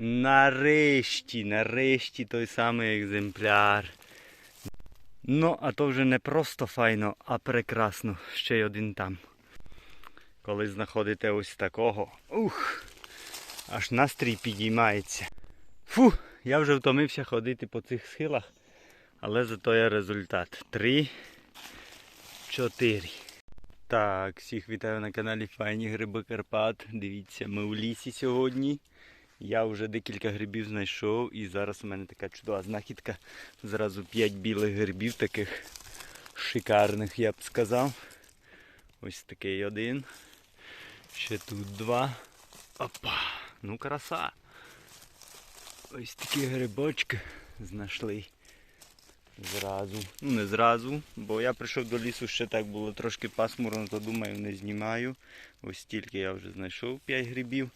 Нарешті, нарешті той самий екземпляр. Ну, а то вже не просто файно, а прекрасно. Ще й один там. Коли знаходите ось такого, ух, аж настрій підіймається. Фу, я вже втомився ходити по цих схилах, але зато є результат. Три, чотири. Так, всіх вітаю на каналі Файні Гриби Карпат. Дивіться, ми у лісі сьогодні. Я вже декілька грибів знайшов і зараз у мене така чудова знахідка. Зразу 5 білих грибів, таких шикарних, я б сказав. Ось такий один. Ще тут два. Опа! Ну краса. Ось такі грибочки знайшли. Зразу. Ну не зразу, бо я прийшов до лісу ще так було трошки пасмурно, то думаю, не знімаю. Ось тільки я вже знайшов 5 грибів.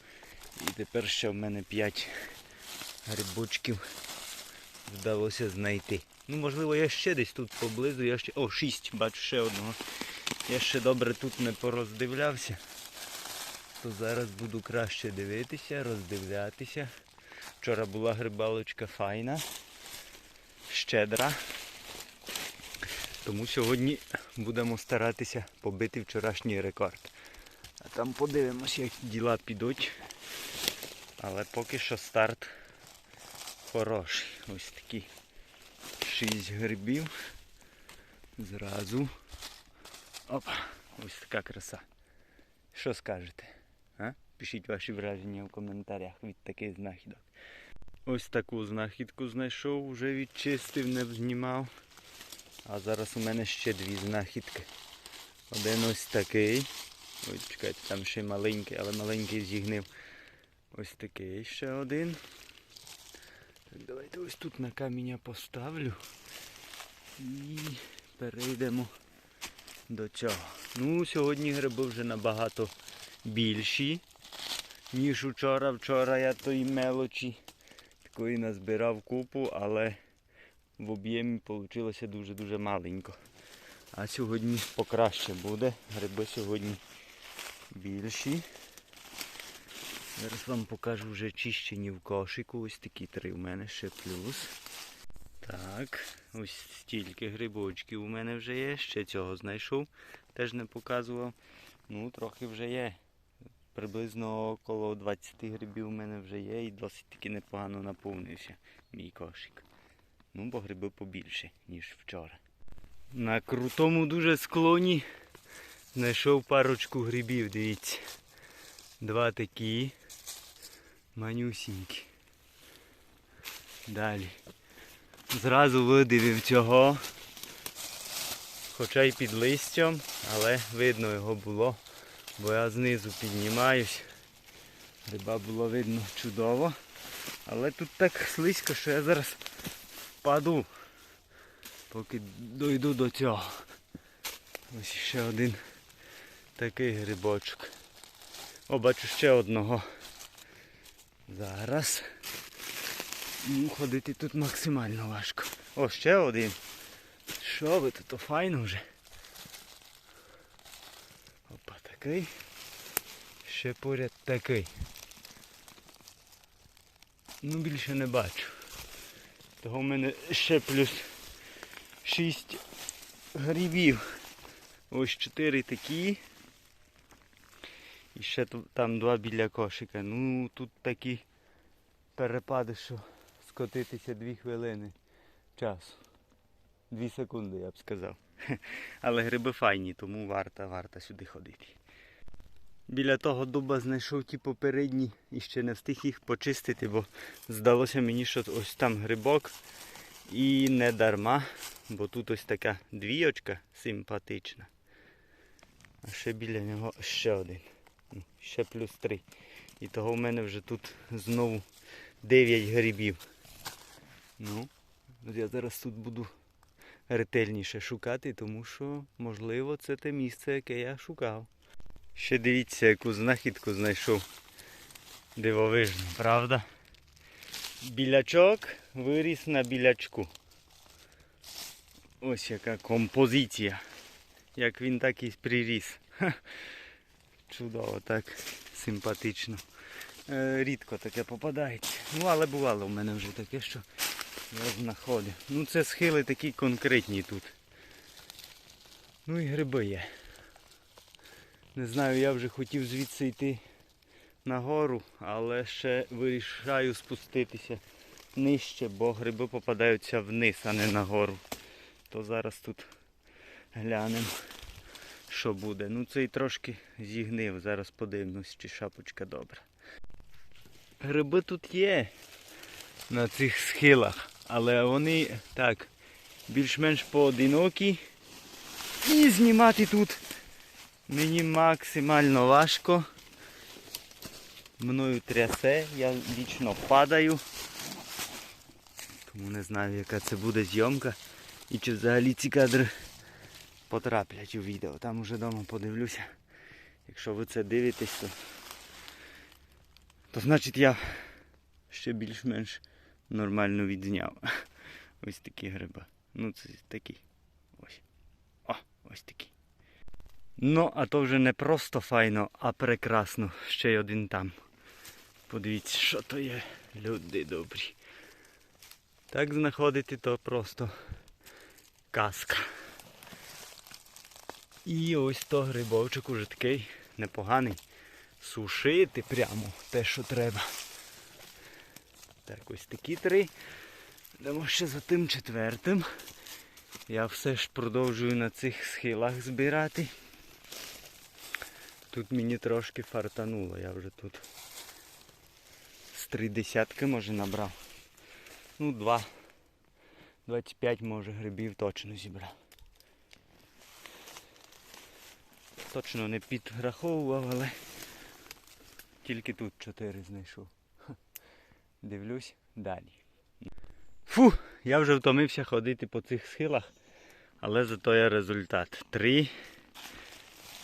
І тепер ще в мене 5 грибочків вдалося знайти. Ну, можливо, я ще десь тут поблизу, я ще... О, 6, бачу ще одного. Я ще добре тут не пороздивлявся. То зараз буду краще дивитися, роздивлятися. Вчора була грибалочка файна, щедра. Тому сьогодні будемо старатися побити вчорашній рекорд. А там подивимось, як діла підуть. Але поки що старт хороший. Ось такі 6 грибів. Зразу. Опа, ось така краса. Що скажете? А? Пишіть ваші враження в коментарях від таких знахідок. Ось таку знахідку знайшов, вже відчистив, не знімав. А зараз у мене ще дві знахідки. Один ось такий. Ой, чекайте, там ще маленький, але маленький зігнив. Ось такий ще один. Так, давайте ось тут на каміння поставлю. І перейдемо до цього. Ну, сьогодні гриби вже набагато більші, ніж вчора. Вчора я тої мелочі такої назбирав купу, але в об'ємі вийшло дуже-дуже маленько. А сьогодні покраще буде. Гриби сьогодні більші. Зараз вам покажу вже чищені в кошику. Ось такі три у мене ще плюс. Так, ось стільки грибочків у мене вже є. Ще цього знайшов. Теж не показував. Ну, трохи вже є. Приблизно около 20 грибів у мене вже є і досить таки непогано наповнився мій кошик. Ну, бо гриби побільше, ніж вчора. На крутому дуже склоні знайшов парочку грибів, дивіться. Два такі манюсінькі. Далі. Зразу видивив цього. Хоча й під листям, але видно його було, бо я знизу піднімаюсь. Риба було видно чудово. Але тут так слизько, що я зараз впаду, поки дойду до цього. Ось ще один такий грибочок. О, бачу ще одного. Зараз. Ну, ходити тут максимально важко. О, ще один. Що ви тут файно вже? Опа, такий. Ще поряд такий. Ну більше не бачу. Того в мене ще плюс 6 грибів. Ось 4 такі. Ще там два біля кошика. Ну тут такі перепади, що скотитися дві хвилини часу. Дві секунди, я б сказав. Але гриби файні, тому варто, варто сюди ходити. Біля того дуба знайшов ті попередні і ще не встиг їх почистити, бо здалося мені, що ось там грибок. І не дарма, бо тут ось така двійочка симпатична. А ще біля нього ще один. Ще плюс три. І того в мене вже тут знову 9 грибів. Ну, я зараз тут буду ретельніше шукати, тому що, можливо, це те місце, яке я шукав. Ще дивіться, яку знахідку знайшов. Дивовижно, правда? Білячок виріс на білячку. Ось яка композиція. Як він так і приріс. Чудово, так симпатично. Е, рідко таке попадається. Ну, але бувало в мене вже таке, що я знаходив. Ну це схили такі конкретні тут. Ну і гриби є. Не знаю, я вже хотів звідси йти нагору, але ще вирішаю спуститися нижче, бо гриби попадаються вниз, а не нагору. То зараз тут глянемо, що буде. Ну цей трошки зігнив, зараз подивимось, чи шапочка добра. Гриби тут є на цих схилах, але вони так більш-менш поодинокі. І знімати тут мені максимально важко. Мною трясе, я вічно падаю. Тому не знаю, яка це буде зйомка. І чи взагалі ці кадри потраплять у відео. Там уже вдома подивлюся. Якщо ви це дивитесь, то, то значить я ще більш-менш нормально відзняв. Ось такі гриби. Ну це такі. Ось. О, ось такі. Ну, а то вже не просто файно, а прекрасно. Ще й один там. Подивіться, що то є. Люди добрі. Так знаходити то просто казка. І ось то грибовчик уже такий непоганий. Сушити прямо те, що треба. Так, ось такі три. Йдемо ще за тим четвертим. Я все ж продовжую на цих схилах збирати. Тут мені трошки фартануло, я вже тут з три десятки може набрав. Ну, два. 25 може грибів точно зібрав. Точно не підраховував, але тільки тут 4 знайшов. Дивлюсь далі. Фу, я вже втомився ходити по цих схилах, але зато є результат. 3,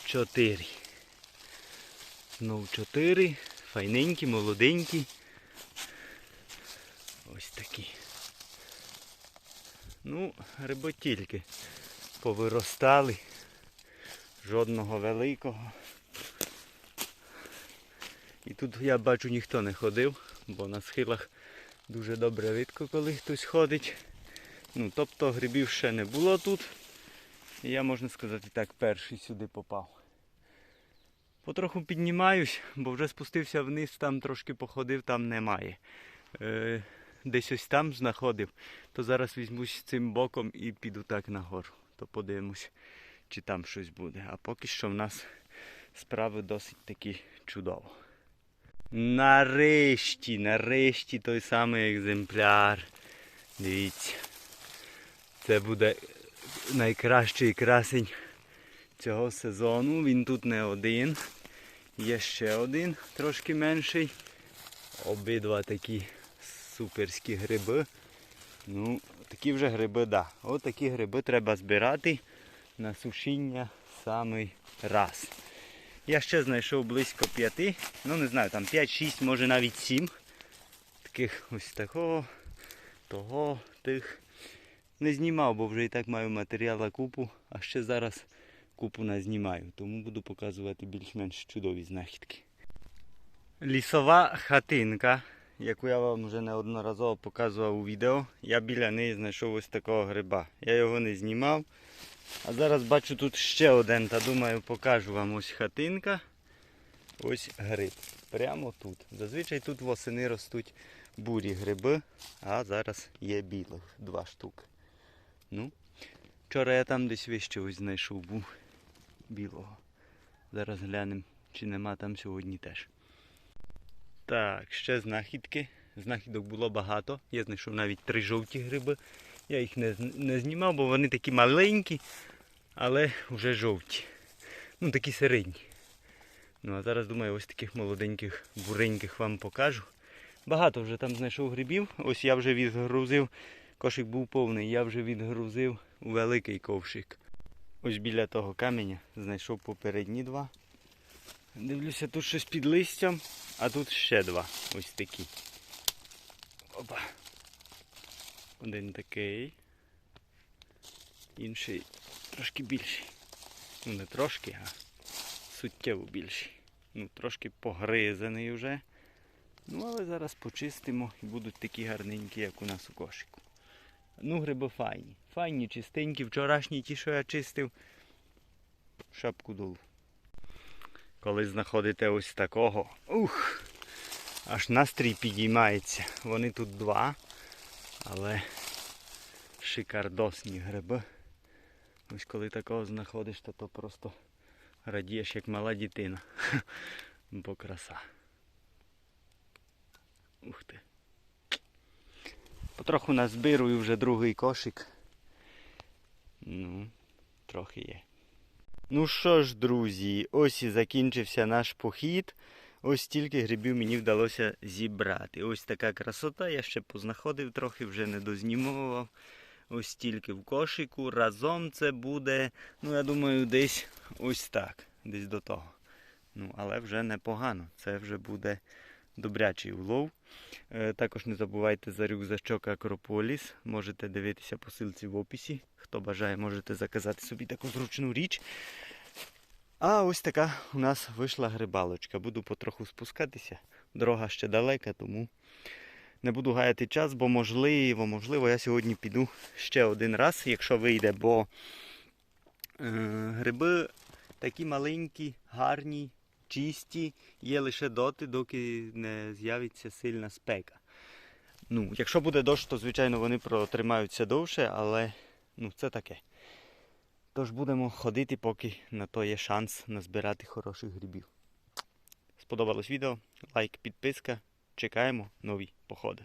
4. Знов 4. Файненькі, молоденькі. Ось такі. Ну, гриби тільки повиростали. Жодного великого. І тут я бачу ніхто не ходив, бо на схилах дуже добре видко, коли хтось ходить. Ну, тобто грибів ще не було тут. І я, можна сказати так, перший сюди попав. Потроху піднімаюсь, бо вже спустився вниз, там трошки походив, там немає. Е, десь ось там знаходив, то зараз візьмусь цим боком і піду так нагору. То подивимось, чи там щось буде. А поки що в нас справи досить такі чудово. Нарешті, нарешті той самий екземпляр. Дивіться. Це буде найкращий красень цього сезону. Він тут не один. Є ще один, трошки менший. Обидва такі суперські гриби. Ну, такі вже гриби, так. Да. От такі гриби треба збирати на сушіння самий раз. Я ще знайшов близько п'яти, ну не знаю, там 5-6, може навіть 7. Таких ось такого, того, тих. Не знімав, бо вже і так маю матеріала купу, а ще зараз купу назнімаю, тому буду показувати більш-менш чудові знахідки. Лісова хатинка, яку я вам вже неодноразово показував у відео. Я біля неї знайшов ось такого гриба. Я його не знімав. А зараз бачу тут ще один, та думаю покажу вам ось хатинка. Ось гриб. Прямо тут. Зазвичай тут восени ростуть бурі гриби, а зараз є білих два штуки. Ну, вчора я там десь вище ось знайшов був білого. Зараз глянемо, чи нема там сьогодні теж. Так, ще знахідки. Знахідок було багато. Я знайшов навіть три жовті гриби. Я їх не, не знімав, бо вони такі маленькі, але вже жовті. Ну, такі середні. Ну, а зараз думаю, ось таких молоденьких, буреньких вам покажу. Багато вже там знайшов грибів. Ось я вже відгрузив. Кошик був повний, я вже відгрузив великий ковшик. Ось біля того каменя знайшов попередні два. Дивлюся, тут щось під листям, а тут ще два. Ось такі. Опа. Один такий. Інший трошки більший. Ну не трошки, а суттєво більший. Ну, трошки погризаний вже. Ну, але зараз почистимо і будуть такі гарненькі, як у нас у кошику. Ну, гриби файні. Файні, чистенькі. Вчорашні ті, що я чистив. Шапку долу. Коли знаходите ось такого. Ух! Аж настрій підіймається. Вони тут два. Але шикардосні гриби. Ось коли такого знаходиш, то, то просто радієш як мала дитина. Бо краса. Ух ти. Потроху назбирую вже другий кошик. Ну, трохи є. Ну що ж, друзі, ось і закінчився наш похід. Ось стільки грибів мені вдалося зібрати. Ось така красота. Я ще познаходив трохи, вже не дознімував. Ось стільки в кошику. Разом це буде, ну я думаю, десь ось так. Десь до того. Ну, але вже непогано. Це вже буде добрячий улов. Е, Також не забувайте за рюкзачок Акрополіс. Можете дивитися по силці в описі. Хто бажає, можете заказати собі таку зручну річ. А ось така у нас вийшла грибалочка. Буду потроху спускатися. Дорога ще далека, тому не буду гаяти час, бо можливо, можливо, я сьогодні піду ще один раз, якщо вийде, бо е, гриби такі маленькі, гарні, чисті, є лише доти, доки не з'явиться сильна спека. Ну, якщо буде дощ, то звичайно вони протримаються довше, але ну, це таке. Тож будемо ходити, поки на то є шанс назбирати хороших грибів. Сподобалось відео? Лайк, підписка. Чекаємо нові походи.